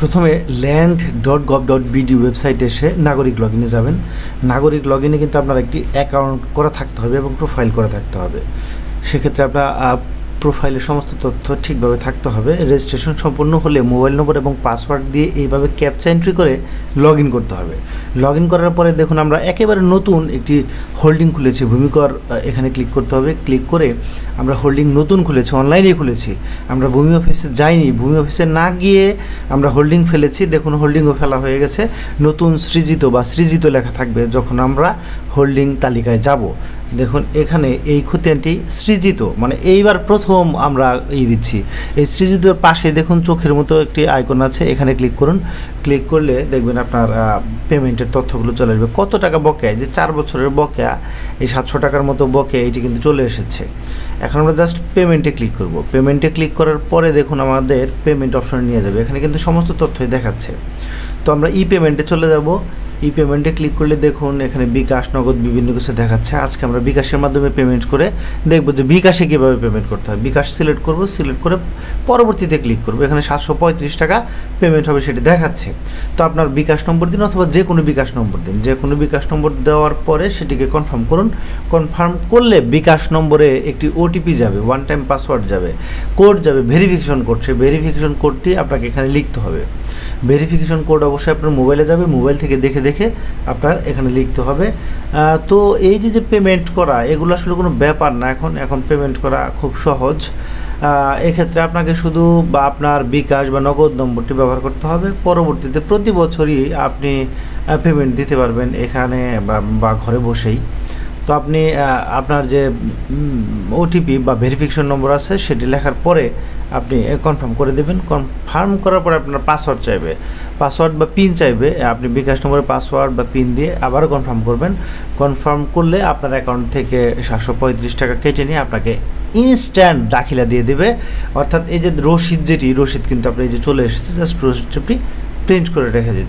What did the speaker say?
প্রথমে land dot gov dot BD ওয়েবসাইটে এসে নাগরিক লগ ইনে যাবেন। নাগরিক লগ ইনে কিন্তু আপনার একটি অ্যাকাউন্ট করা থাকতে হবে এবং প্রোফাইল করা থাকতে হবে। সেক্ষেত্রে আপনার প্রোফাইলের সমস্ত তথ্য ঠিকভাবে থাকতে হবে। রেজিস্ট্রেশন সম্পূর্ণ হলে মোবাইল নম্বর এবং পাসওয়ার্ড দিয়ে এইভাবে ক্যাপচা এন্ট্রি করে লগ ইন করতে হবে। লগ ইন করার পরে দেখুন আমরা একেবারে নতুন একটি হোল্ডিং খুলেছি। ভূমিকর এখানে ক্লিক করতে হবে। ক্লিক করে আমরা হোল্ডিং নতুন খুলেছি অনলাইনে খুলেছি। আমরা ভূমি অফিসে যাইনি। ভূমি অফিসে না গিয়ে আমরা হোল্ডিং ফেলেছি। দেখুন হোল্ডিংও ফেলা হয়ে গেছে। নতুন সৃজিত বা সৃজিত লেখা থাকবে। যখন আমরা হোল্ডিং তালিকায় যাব। দেখুন, এখানে এই খতিয়ানটি সৃজিত মানে এইবার প্রথম আমরা ই দিচ্ছি। এই সৃজিতর পাশে দেখুন, চোখের মতো একটি আইকন আছে। এখানে ক্লিক করুন। ক্লিক করলে দেখবেন আপনার পেমেন্টের তথ্যগুলো চলে আসবে। কত টাকা বকেয়া? যে চার বছরের বকেয়া, এই সাতশো টাকার মতো বকেয়া এটি কিন্তু চলে এসেছে। এখন আমরা জাস্ট পেমেন্টে ক্লিক করব। পেমেন্টে ক্লিক করার পরে দেখুন, আমাদের পেমেন্ট অপশনে নিয়ে যাবে। এখানে কিন্তু সমস্ত তথ্যই দেখাচ্ছে। তো আমরা ই পেমেন্টে চলে যাব। ই পেমেন্টে ক্লিক করলে দেখুন, এখানে বিকাশ, নগদ বিভিন্ন কিছু দেখাচ্ছে। আজকে আমরা বিকাশের মাধ্যমে পেমেন্ট করে দেখব যে বিকাশে কীভাবে পেমেন্ট করতে হয়। বিকাশ সিলেক্ট করব সিলেক্ট করে পরবর্তীতে ক্লিক করব। এখানে সাতশো পঁয়ত্রিশ টাকা পেমেন্ট হবে সেটি দেখাচ্ছে। তো আপনার বিকাশ নম্বর দিন অথবা যে কোনো বিকাশ নম্বর দিন, যে কোনো বিকাশ নম্বর দেওয়ার পরে সেটিকে কনফার্ম করুন। কনফার্ম করলে বিকাশ নম্বরে একটি ওটিপি যাবে ওয়ান টাইম পাসওয়ার্ড যাবে কোড যাবে ভেরিফিকেশন কোড সেই ভেরিফিকেশন কোডটি আপনাকে এখানে লিখতে হবে। ভেরিফিকেশন কোড অবশ্যই আপনার মোবাইলে যাবে মোবাইল থেকে দেখে দেখে আপনার এখানে লিখতে হবে। তো এই যে যে পেমেন্ট করা, এগুলো আসলে কোনো ব্যাপার না। এখন এখন পেমেন্ট করা খুব সহজ। এক্ষেত্রে আপনাকে শুধু বা আপনার বিকাশ বা নগদ নম্বরটি ব্যবহার করতে হবে। পরবর্তীতে প্রতি বছরই আপনি পেমেন্ট দিতে পারবেন এখানে বা ঘরে বসেই। তো আপনি আপনার যে ওটিপি বা ভেরিফিকেশন নম্বর আছে, সেটি লেখার পরে আপনি কনফার্ম করে দেবেন। কনফার্ম করার পরে আপনার পাসওয়ার্ড চাইবে। পাসওয়ার্ড বা পিন চাইবে। আপনি বিকাশ নম্বরের পাসওয়ার্ড বা পিন দিয়ে আবারও কনফার্ম করবেন। কনফার্ম করলে আপনার অ্যাকাউন্ট থেকে সাতশো পঁয়ত্রিশ টাকা কেটে নিয়ে আপনাকে ইনস্ট্যান্ট দাখিলা দিয়ে দেবে। অর্থাৎ এই যে রসিদ যেটি, রসিদ কিন্তু আপনার এই যে চলে এসেছে জাস্ট রসিদটি প্রিন্ট করে রেখে দিতে